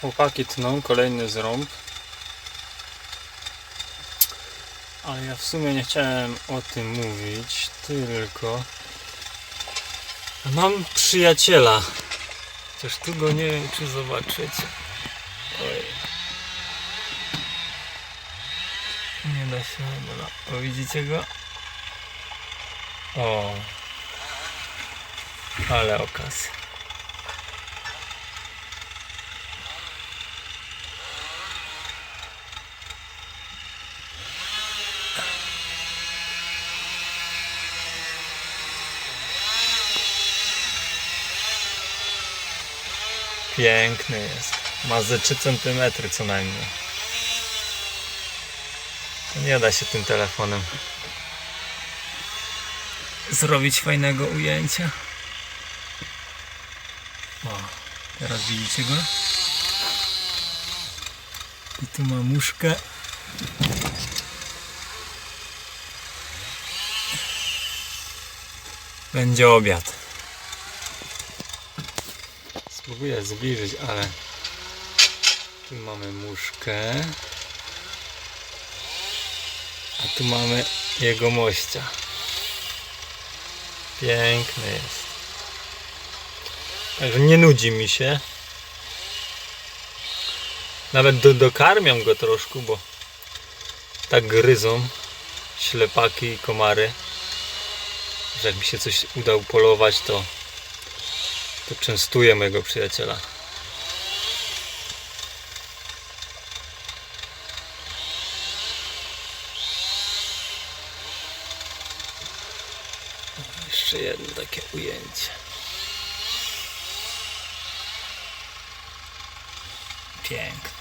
Chłopaki tną kolejny zrąb. Ale ja w sumie nie chciałem o tym mówić, tylko mam przyjaciela. Chociaż tu go nie wiem, czy zobaczycie. Oj. Nie da się chyba. O, widzicie go? O. Ale okazja. Piękny jest. Ma ze 3 cm co najmniej. To nie da się tym telefonem zrobić fajnego ujęcia. O, teraz widzicie go? I tu ma muszkę. Będzie obiad. Spróbuję zbliżyć, ale tu mamy muszkę. A tu mamy jego mościa. Piękny jest. Także nie nudzi mi się. Nawet do, dokarmiam go troszkę, bo tak gryzą ślepaki i komary, że jak mi się coś uda upolować, to, to częstuję mojego przyjaciela. Jeszcze jedno takie ujęcie. Piękne.